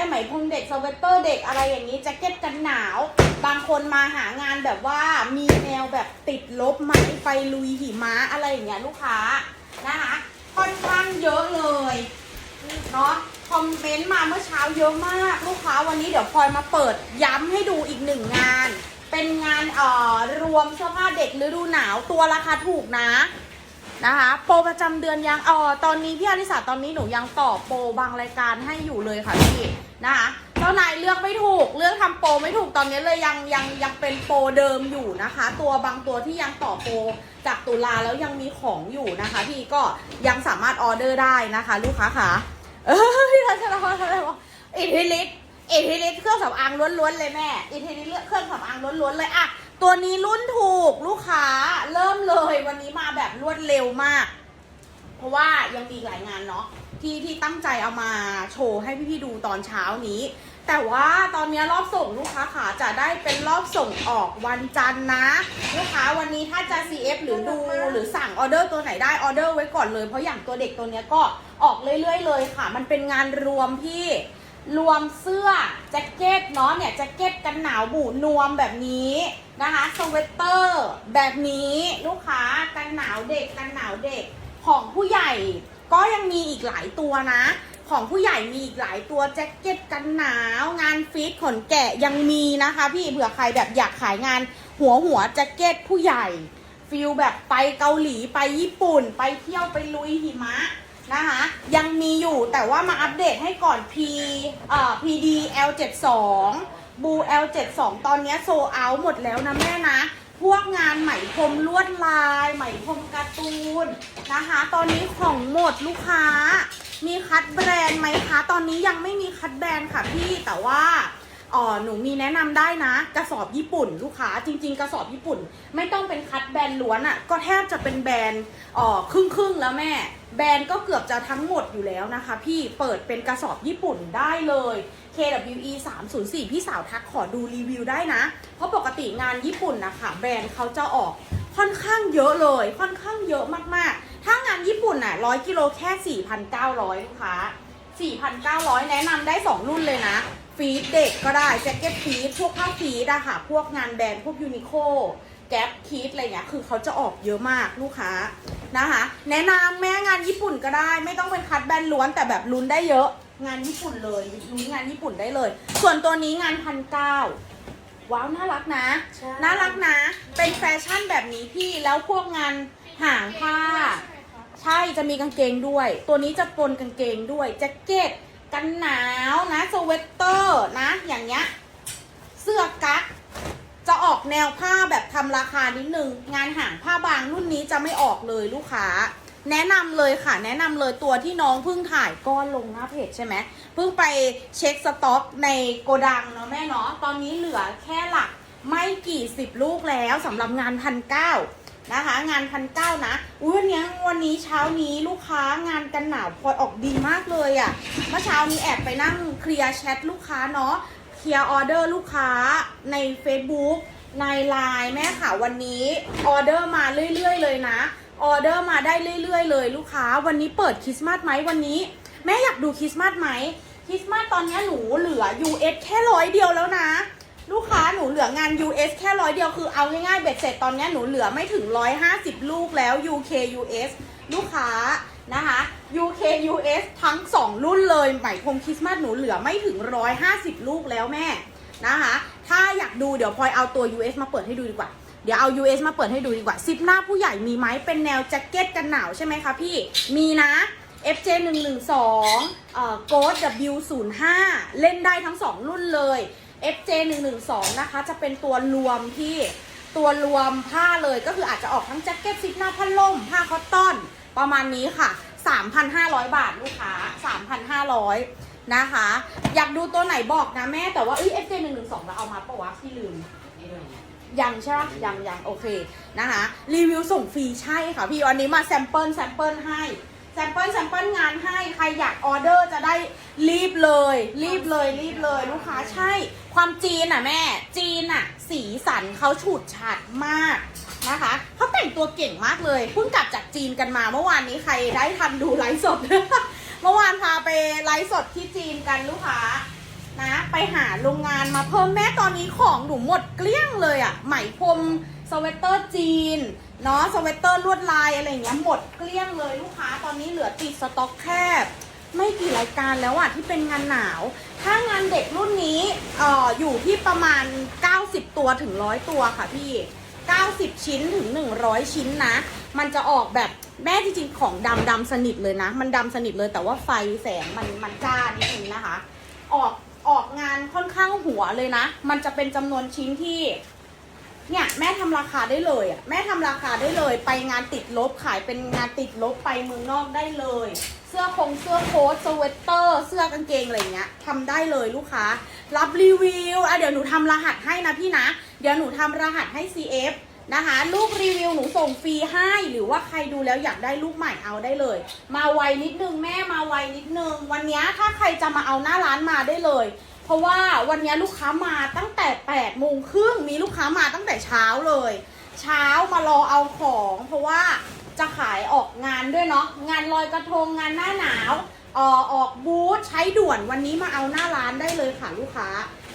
ได้ไหมพรมเด็กสเวตเตอร์เด็กอะไรอย่างนี้แจ็คเก็ตกันหนาว บางคนมาหางานแบบว่ามีแนวแบบติดลบไหมไปลุยหิมะอะไรอย่างเงี้ยลูกค้านะคะค่อนข้างเยอะเลยเนาะคอมเมนต์มาเมื่อเช้าเยอะมาก ลูกค้าวันนี้เดี๋ยวพลอยมาเปิดย้ำให้ดูอีกหนึ่งงาน เป็นงานเอ่อรวมเสื้อผ้าเด็กฤดูหนาวตัวราคาถูกนะนะคะ โปรประจำเดือนยังอ๋อตอนนี้พี่อริสาตอนนี้หนูยังต่อโปรบางรายการให้อยู่เลยค่ะพี่ นะคะเจ้านายเลือกไม่ถูกเลือกทำโปรไม่ถูกตอนนี้เลยยังยังยังเป็นโปรเดิมอยู่นะคะ ตัวบางตัวที่ยังต่อโปรจากตุลาแล้วยังมีของอยู่นะคะ พี่ก็ยังสามารถออเดอร์ได้นะคะ ลูกค้าค่ะเออพี่รัชนพรอะไรวะอิทธิฤทธิ์อิทธิฤทธิ์เครื่องสำอางล้วนๆเลยแม่อิทธิฤทธิ์เครื่องสำอางล้วนๆเลยอะตัวนี้รุ่นถูกลูกค้าเริ่มเลยวันนี้มาแบบรวดเร็วมาก เพราะว่ายังมีอีกหลายงานเนาะที่ที่ตั้งใจเอามาโชว์ให้พี่ๆดูตอนเช้านี้ แต่ว่าตอนนี้รอบส่งลูกค้าขาจะได้เป็นรอบส่งออกวันจันทร์นะลูกค้าวันนี้ถ้าจะ CF หรือดูหรือสั่งออเดอร์ตัวไหนได้ออเดอร์ไว้ก่อนเลยเพราะอย่างตัวเด็กตัวเนี้ยก็ออกเรื่อยๆเลยค่ะ มันเป็นงานรวมพี่รวมเสื้อแจ็คเก็ตเนาะเนี่ยแจ็คเก็ตกันหนาวบูนวมแบบนี้นะคะสเวตเตอร์แบบนี้ลูกค้ากันหนาวเด็กกันหนาวเด็ก ของผู้ใหญ่ก็ยังมีอีกหลายตัวนะ ของผู้ใหญ่มีอีกหลายตัวแจ็คเก็ตกันหนาว งานฟีดขนแกะยังมีนะคะ พี่เผื่อใครแบบอยากขายงานหัวหัวแจ็คเก็ตผู้ใหญ่ฟิลแบบไปเกาหลีไปญี่ปุ่น ไปเที่ยวไปลุยหิมะนะคะ ยังมีอยู่แต่ว่ามาอัปเดตให้ก่อน P เอ่อ PD L72 บู L72 ตอนนี้โซเอาหมดแล้วนะแม่นะ พวกงานไหมพรมลวดลาย ไหมพรมการ์ตูนนะคะ ตอนนี้ของหมดลูกค้า มีคัดแบรนด์ไหมคะ ตอนนี้ยังไม่มีคัดแบรนด์ค่ะพี่แต่ว่าอ๋อหนูมีแนะนำได้นะ กระสอบญี่ปุ่นลูกค้าจริง ๆ กระสอบญี่ปุ่น ไม่ต้องเป็นคัดแบรนด์ล้วนอะ่ะก็แทบจะเป็นแบรนด์อ๋อครึ่งครึ่งๆแล้วแม่ แบรนด์ก็เกือบจะทั้งหมดอยู่แล้วนะคะ พี่เปิดเป็นกระสอบญี่ปุ่นได้เลย KWE 304 พี่สาวทักขอดูรีวิวได้นะ เพราะปกติงานญี่ปุ่นนะคะแบรนด์เขาจะออกค่อนข้างเยอะเลย ค่อนข้างเยอะมากๆ ถ้างานญี่ปุ่นน่ะ100กิโลแค่ 4,900 ลูกค้า 4,900 แนะนำได้ 2 รุ่นเลยนะ ฟีดเด็กก็ได้ แจ็คเก็ตฟีดพวกผ้าฟีดอะค่ะ พวกงานแบรนด์พวกยูนิโคแก๊ปคีดอะไรเงี้ย คือเขาจะออกเยอะมากลูกค้านะคะ แนะนำแม่งานญี่ปุ่นก็ได้ ไม่ต้องเป็นคัดแบรนด์ล้วนแต่แบบลุ้นได้เยอะ งานญี่ปุ่นเลยลุ้นงานญี่ปุ่นได้เลย ส่วนตัวนี้งานพันเก้าว้าว น่ารักนะ ใช่ น่ารักนะ เป็นแฟชั่นแบบนี้พี่แล้วพวกงานหางผ้า ใช่จะมีกางเกงด้วย ตัวนี้จะปนกางเกงด้วยแจ็คเก็ตกันหนาวนะสเวตเตอร์นะ อย่างเงี้ยเสื้อกั๊กจะออกแนวผ้าแบบทำราคานิดนึง งานหางผ้าบางรุ่นนี้จะไม่ออกเลยลูกค้า แนะนำเลยค่ะ แนะนำเลยตัวที่น้องเพิ่งถ่ายก้อนลงหน้าเพจใช่ไหมเพิ่งไปเช็คสต็อกในโกดังเนาะแม่เนาะตอนนี้เหลือแค่หลักไม่กี่สิบลูกแล้วสำหรับงานพันเก้านะคะ งานพันเก้านะอุ้ยวันนี้วันนี้เช้านี้ลูกค้างานกันหนาวพลอออกดีมากเลยอะ่ะเมื่อเช้านี้แอบไปนั่งเคลียร์แชทลูกค้าเนาะเคลียร์ออเดอร์ลูกค้าใน Facebook ในไลน์แม่ค่ะวันนี้ออเดอร์มาเรื่อย ๆ เลยนะ ออเดอร์มาได้เรื่อยๆเลยลูกค้า วันนี้เปิดคริสต์มาสไหมวันนี้ แม่อยากดูคริสต์มาสไหมคริสต์มาสตอนนี้หนูเหลือ US แค่ร้อยเดียวแล้วนะ ลูกค้าหนูเหลืองาน US แค่ร้อยเดียวคือเอาง่ายๆเบ็ดเสร็จตอนนี้หนูเหลือไม่ถึง 150 ลูกแล้ว UK US ลูกค้านะคะ UK US ทั้ง 2 รุ่นเลยไหมพรมคริสต์มาสหนูเหลือไม่ถึง 150 ลูกแล้วแม่นะคะ ถ้าอยากดูเดี๋ยวพลอยเอาตัว US มาเปิดให้ดูดีกว่า เดี๋ยวเอา US มาเปิดให้ดูดีกว่าซิปหน้าผู้ใหญ่มีไหมเป็นแนวแจ็คเก็ตกันหนาวใช่ไหมคะพี่ มีนะ FJ 1 1 2เอ่อ Ghost W 0 5เล่นได้ทั้ง 2 รุ่นเลย FJ 1 1 2นะคะ จะเป็นตัวรวมที่ตัวรวมผ้าเลยก็คืออาจจะออกทั้งแจ็คเก็ตซิปหน้าพันล่ม ผ้าคอตตอน ประมาณนี้ค่ะ 3,500 บาทลูกค้า 3,500 นะคะ อยากดูตัวไหนบอกนะแม่แต่ว่าเอ้ย FJ 1 1 2เราเอามาปะวะพี่ลืม ยังใช่ปะยังยังโอเคนะคะรีวิวส่งฟรีใช่ค่ะพี่วันนี้มาแซมเปิลแซมเปิลให้แซมเปิลแซมเปิลงานให้ใครอยากออเดอร์จะได้รีบเลย รีบเลยรีบเลยลูกค้าใช่ ความจีนอะแม่ จีนอะ สีสันเขาฉูดฉาดมากนะคะเขาแต่งตัวเก่งมากเลยเพิ่งกลับจากจีนกันมาเมื่อวานนี้ใครได้ทันดูไลฟ์สด เมื่อวานพาไปไลฟ์สดที่จีนกันลูกค้า นะ ไปหาโรงงานมาเพิ่มแม่ตอนนี้ของหนูหมดเกลี้ยงเลยอะไหมพรมสเวตเตอร์จีนเนาะสเวตเตอร์ลวดลายอะไรอย่างเงี้ยหมดเกลี้ยงเลยลูกค้าตอนนี้เหลือติดสต็อกแคบ ไม่กี่รายการแล้วอะที่เป็นงานหนาว ถ้างานเด็กรุ่นนี้เอ่ออยู่ที่ประมาณ 90 ตัวถึง 100 ตัวค่ะพี่ 90 ชิ้นถึง 100 ชิ้นนะ มันจะออกแบบแม่จริงๆของดำดำสนิทเลยนะ มันดำสนิทเลยแต่ว่าไฟแสงมันมันจ้านิดนึงนะคะ ออก ออกงานค่อนข้างหัวเลยนะ มันจะเป็นจำนวนชิ้นที่ เนี่ยแม่ทำราคาได้เลยอะแม่ทำราคาได้เลย ไปงานติดลบขายเป็นงานติดลบไปเมืองนอกได้เลย เสื้อคงเสื้อโค้ทสเวตเตอร์ เสื้อกางเกงอะไรเงี้ยทำได้เลยลูกค้า รับรีวิวอะเดี๋ยวหนูทำรหัสให้นะพี่นะ เดี๋ยวหนูทำรหัสให้ CF นะคะ ลูกรีวิวหนูส่งฟรีให้หรือว่าใครดูแล้วอยากได้ลูกใหม่เอาได้เลย มาไวนิดนึงแม่มาไวนิดนึง วันนี้ถ้าใครจะมาเอาหน้าร้านมาได้เลย เพราะว่าวันนี้ลูกค้ามาตั้งแต่8โมงครึ่งมีลูกค้ามาตั้งแต่เช้าเลย เช้ามารอเอาของ เพราะว่าจะขายออกงานด้วยเนาะงานลอยกระทงงานหน้าหนาวออออกบูธใช้ด่วนวันนี้มาเอาหน้าร้านได้เลยค่ะลูกค้า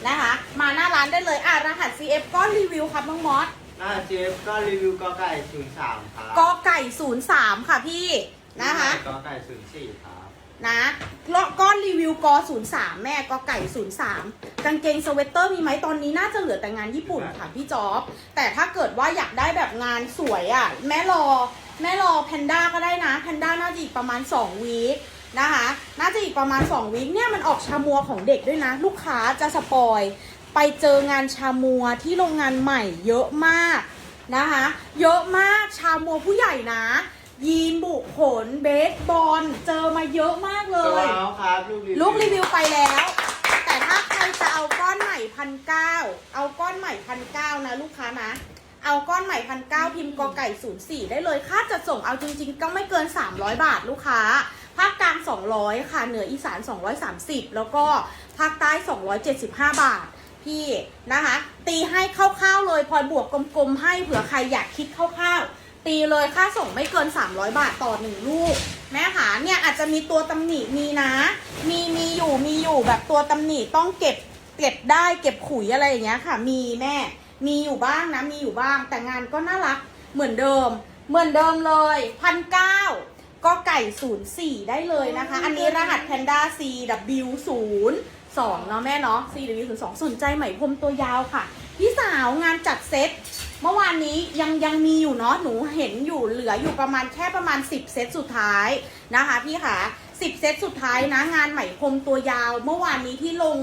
นะคะ มาหน้าร้านได้เลยอะรหัส CF ก็รีวิวครับน้องมอส หน้าเจฟก็รีวิวกอไก่ศูนย์สามครับกอไก่03ค่ะพี่นะคะ กอไก่ศูนย์สี่ครับนะแล้วก้อนรีวิวกอ03แม่กอไก่03กางเกงสเวตเตอร์มีไหมตอนนี้น่าจะเหลือแต่งานญี่ปุ่นค่ะพี่จ๊อบแต่ถ้าเกิดว่าอยากได้แบบงานสวยอะ่ะ แม่รอแม่รอแพนด้าก็ได้นะแพนด้าน่าจะอีกประมาณ2วีคนะคะ น่าจะอีกประมาณ2วีคเนี่ยมันออกชามัวของเด็กด้วยนะ ลูกค้าจะสปอย ไปเจองานชามัวที่โรงงานใหม่เยอะมากนะคะ เยอะมากชามัวผู้ใหญ่นะ ยีนบุขนเบสบอลเจอมาเยอะมากเลตัวยเอาครับลูกรีวิวลูกรีวิวไปแล้ว แต่ถ้าใครจะเอาก้อนใหม่พันเก้าเอาก้อนใหม่พันเก้านะลูกค้านะ เอาก้อนใหม่พันเก้าพิมพ์กอไก่ศูนย์สี่ได้เลย ค่าจัดส่งเอาจริง ๆ ก็ไม่เกิน 300 บาทลูกค้า ภาคกลาง 200 ค่ะ เหนืออีสาน 230 แล้วก็ภาคใต้ 275 บาท พี่นะคะ ตีให้คร่าวๆเลยพลอยบวกกลมๆให้เผื่อใครอยากคิดคร่าวๆตีเลยค่าส่งไม่เกิน 300 บาทต่อหนึ่งลูก แม่ขาเนี่ยอาจจะมีตัวตำหนิมีนะ มีมีอยู่มีอยู่แบบตัวตำหนิต้องเก็บเก็บได้เก็บขุยอะไรอย่างเงี้ยค่ะ มีแม่ มีอยู่บ้างนะ มีอยู่บ้าง แต่งานก็น่ารักเหมือนเดิม เหมือนเดิมเลยพันเก้าก็ไก่ศูนย์สี่ได้เลยนะคะ อันนี้รหัส Panda CW ศูน สองเนาะแม่เนาะ CW ศูนย์สองสนใจไหมพรมตัวยาวค่ะ พี่สาวงานจัดเซตเมื่อวานนี้ยังยังมีอยู่เนาะหนูเห็นอยู่เหลืออยู่ประมาณแค่ประมาณ 10 เซตสุดท้ายนะคะพี่ค่ะ 10 เซตสุดท้ายนะงานไหมพรมตัวยาว เมื่อวานนี้ที่ลง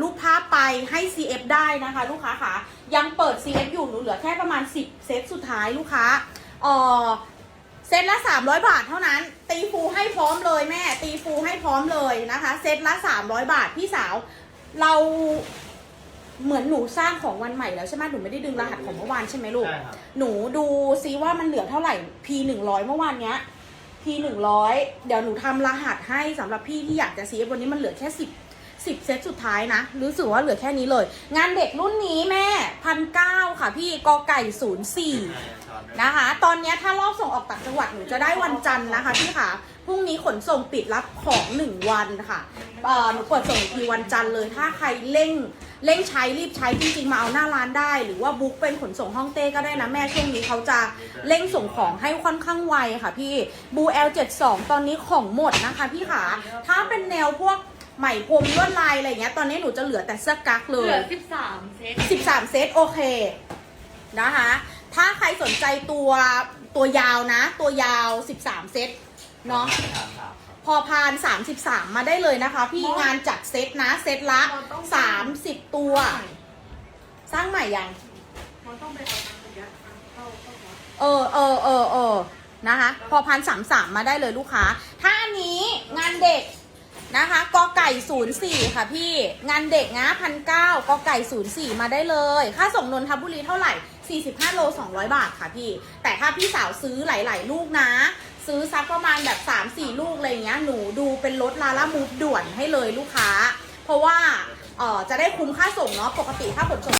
รูปภาพไปให้ CF ได้นะคะ ลูกค้าค่ะยังเปิด CF อยู่หนูเหลือแค่ประมาณ 10 เซตสุดท้ายลูกค้าเอ่อ เซตละ 300 บาทเท่านั้น ตีฟูให้พร้อมเลยแม่ ตีฟูให้พร้อมเลยนะคะ เซตละ 300 บาทพี่สาว เราเหมือนหนูสร้างของวันใหม่แล้วใช่ไหมหนูไม่ได้ดึงรหัสของเมื่อวานใช่ไหมลูก ใช่ครับ หนูดูซิว่ามันเหลือเท่าไหร่ P หนึ่งร้อยเมื่อวานเนี้ย P หนึ่งร้อยเดี๋ยวหนูทำรหัสให้สำหรับพี่ที่อยากจะซีวันนี้มันเหลือแค่สิบ สิบเซตสุดท้ายนะ รู้สึกว่าเหลือแค่นี้เลย งานเด็กรุ่นนี้แม่พันเก้าค่ะพี่กอไก่ศูนย์สี่นะคะ ตอนนี้ถ้ารอบส่งออกต่างจังหวัดหนูจะได้วันจันทร์นะคะพี่ค่ะพรุ่งนี้ขนส่งปิดรับของหนึ่งวันค่ะเออหนูเปิดส่งอีกทีวันจันทร์เลย ถ้าใครเร่งเร่งใช้รีบใช้จริงๆมาเอาหน้าร้านได้ หรือว่าบุ๊กเป็นขนส่งห้องเต้ก็ได้นะแม่ช่วงนี้เขาจะเร่งส่งของให้ค่อนข้างไวค่ะพี่บูเอล72ตอนนี้ของหมดนะคะพี่ขาถ้าเป็นแนวพวก ไหมพรมลวดลายอะไรเงี้ย ตอนนี้หนูจะเหลือแต่เสื้อกั๊กเลเหลืยอสิบสามเซต13 เซตโอเคนะคะ ถ้าใครสนใจตัวตัวยาวนะ ตัวยาว 13 เซตเนาะสามสามครับพอพาน 33 มาได้เลยนะคะ พี่งานจัดเซตนะ เซตละ 30 ตัว สร้างใหม่ยัง มันต้องไปเอาทางระยะทางเข้าเข้าวัดเออเออเออเออนะคะ พอพันสามสามมาได้เลยลูกค้า ถ้าอันนี้งานเด็ก นะคะกอไก่ศูนย์สี่ค่ะพี่ งานเด็กนะพันเก้ากอไก่ศูนย์สี่มาได้เลย ค่าส่งนนทบุรีเท่าไหร่ 45 โล 200 บาทค่ะพี่ แต่ถ้าพี่สาวซื้อหลาย ๆ ลูกนะ ซื้อซักประมาณแบบ 3-4 ลูกอะไรเงี้ย หนูดูเป็นรถลาล่ามูฟด่วนให้เลยลูกค้า เพราะว่าเออจะได้คุ้มค่าส่งเนาะ ปกติถ้าขนส่ง